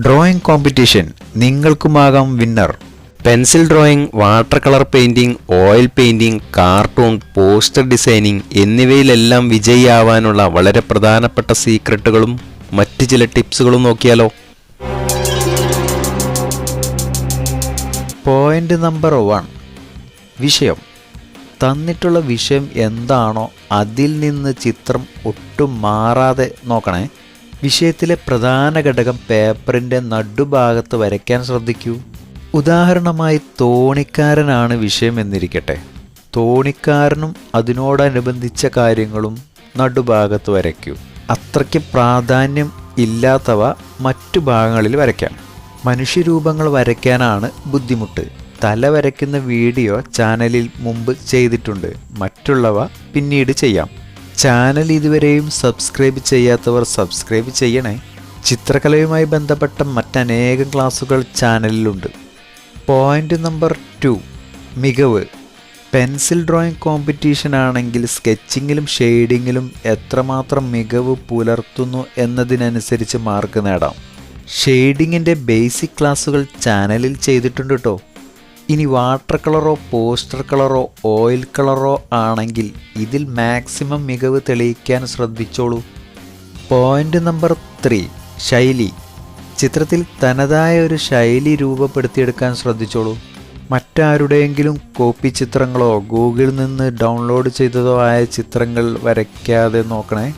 Drawing competition നിങ്ങൾക്കുമാകാം winner pencil drawing water colour painting oil painting cartoon poster designing എന്നിവയിലെല്ലാം വിജയിയാവാനുള്ള വളരെ പ്രധാനപ്പെട്ട സീക്രട്ടുകളും മറ്റ് ചില ടിപ്സുകളും നോക്കിയാലോ? പോയിന്റ് നമ്പർ വൺ വിഷയം. തന്നിട്ടുള്ള വിഷയം എന്താണോ അതിൽ നിന്ന് ചിത്രം ഒട്ടും മാറാതെ നോക്കണേ. വിഷയത്തിലെ പ്രധാന ഘടകം പേപ്പറിന്റെ നടുഭാഗത്ത് വരയ്ക്കാൻ ശ്രദ്ധിക്കൂ. ഉദാഹരണമായി തോണിക്കാരനാണ് വിഷയം എന്നിരിക്കട്ടെ. തോണിക്കാരനും അതിനോടനുബന്ധിച്ച കാര്യങ്ങളും നടുഭാഗത്ത് വരയ്ക്കൂ. അത്രയ്ക്ക് പ്രാധാന്യം ഇല്ലാത്തവ മറ്റു ഭാഗങ്ങളിൽ വരയ്ക്കാം. മനുഷ്യരൂപങ്ങൾ വരയ്ക്കാനാണ് ബുദ്ധിമുട്ട്. തല വരയ്ക്കുന്ന വീഡിയോ ചാനലിൽ മുമ്പ് ചെയ്തിട്ടുണ്ട്. മറ്റുള്ളവ പിന്നീട് ചെയ്യാം. ചാനൽ ഇതുവരെയും സബ്സ്ക്രൈബ് ചെയ്യാത്തവർ സബ്സ്ക്രൈബ് ചെയ്യണേ. ചിത്രകലയുമായി ബന്ധപ്പെട്ട മറ്റനേകം ക്ലാസ്സുകൾ ചാനലിലുണ്ട്. പോയിന്റ് നമ്പർ ടു മികവ്. പെൻസിൽ ഡ്രോയിങ് കോമ്പറ്റീഷൻ ആണെങ്കിൽ സ്കെച്ചിങ്ങിലും ഷെയ്ഡിങ്ങിലും എത്രമാത്രം മികവ് പുലർത്തുന്നു എന്നതിനനുസരിച്ച് മാർക്ക് നേടാം. ഷെയ്ഡിങ്ങിന്റെ ബേസിക് ക്ലാസ്സുകൾ ചാനലിൽ ചെയ്തിട്ടുണ്ട് കേട്ടോ ഇനി വാട്ടർ കളറോ പോസ്റ്റർ കളറോ ഓയിൽ കളറോ ആണെങ്കിൽ ഇതിൽ മാക്സിമം മികവ് തെളിയിക്കാൻ ശ്രദ്ധിച്ചോളൂ. പോയിന്റ് നമ്പർ ത്രീ ശൈലി. ചിത്രത്തിൽ തനതായ ഒരു ശൈലി രൂപപ്പെടുത്തിയെടുക്കാൻ ശ്രദ്ധിച്ചോളൂ. മറ്റാരുടെയെങ്കിലും കോപ്പി ചിത്രങ്ങളോ ഗൂഗിളിൽ നിന്ന് ഡൗൺലോഡ് ചെയ്തതോ ആയ ചിത്രങ്ങൾ വരയ്ക്കാതെ നോക്കണേ.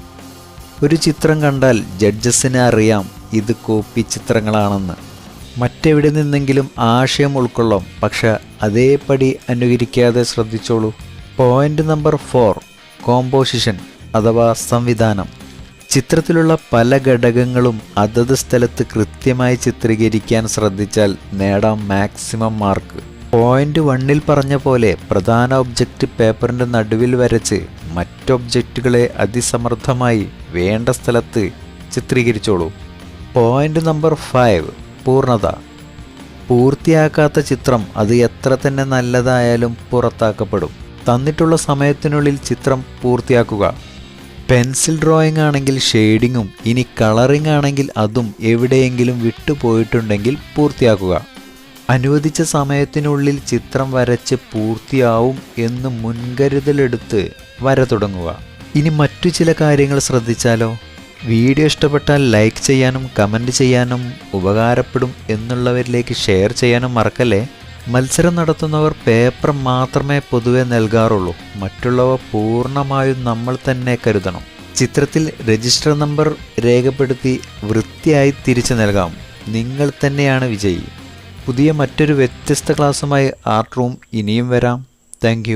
ഒരു ചിത്രം കണ്ടാൽ ജഡ്ജസിനെ അറിയാം ഇത് കോപ്പി ചിത്രങ്ങളാണെന്ന്. മറ്റെവിടെ നിന്നെങ്കിലും ആശയം ഉൾക്കൊള്ളാം. പക്ഷെ അതേപടി അനുകരിക്കാതെ ശ്രദ്ധിച്ചോളൂ. പോയിന്റ് നമ്പർ ഫോർ കോമ്പോസിഷൻ അഥവാ സംവിധാനം. ചിത്രത്തിലുള്ള പല ഘടകങ്ങളും അതത് സ്ഥലത്ത് കൃത്യമായി ചിത്രീകരിക്കാൻ ശ്രദ്ധിച്ചാൽ നേടാം മാക്സിമം മാർക്ക് പോയിന്റ് വണ്ണിൽ പറഞ്ഞ പോലെ പ്രധാന ഒബ്ജക്റ്റ് പേപ്പറിന്റെ നടുവിൽ വരച്ച് മറ്റൊബ്ജക്റ്റുകളെ അതിസമർത്ഥമായി വേണ്ട സ്ഥലത്ത് ചിത്രീകരിച്ചോളൂ. പോയിന്റ് നമ്പർ ഫൈവ് പൂർണത പൂർത്തിയാക്കാത്ത ചിത്രം അത് എത്ര തന്നെ നല്ലതായാലും പുറത്താക്കപ്പെടും. തന്നിട്ടുള്ള സമയത്തിനുള്ളിൽ ചിത്രം പൂർത്തിയാക്കുക. പെൻസിൽ ഡ്രോയിങ് ആണെങ്കിൽ ഷെയ്ഡിങ്ങും ഇനി കളറിംഗ് ആണെങ്കിൽ അതും എവിടെയെങ്കിലും വിട്ടുപോയിട്ടുണ്ടെങ്കിൽ പൂർത്തിയാക്കുക. അനുവദിച്ച സമയത്തിനുള്ളിൽ ചിത്രം വരച്ച് പൂർത്തിയാവും എന്ന് മുൻകരുതലെടുത്ത് വര തുടങ്ങുക. ഇനി മറ്റു ചില കാര്യങ്ങൾ ശ്രദ്ധിച്ചാലോ? വീഡിയോ ഇഷ്ടപ്പെട്ടാൽ ലൈക്ക് ചെയ്യാനും കമന്റ് ചെയ്യാനും ഉപകാരപ്പെടും എന്നുള്ളവരിലേക്ക് ഷെയർ ചെയ്യാനും മറക്കല്ലേ? മത്സരം നടത്തുന്നവർ പേപ്പർ മാത്രമേ പൊതുവെ നൽകാറുള്ളൂ. മറ്റുള്ളവ പൂർണമായും നമ്മൾ തന്നെ കരുതണം. ചിത്രത്തിൽ രജിസ്റ്റർ നമ്പർ രേഖപ്പെടുത്തി വൃത്തിയായി തിരിച്ചു നൽകാം. നിങ്ങൾ തന്നെയാണ് വിജയി. പുതിയ മറ്റൊരു വ്യത്യസ്ത ക്ലാസ്സുമായി ആർട്ട് റൂം ഇനിയും വരാം. താങ്ക്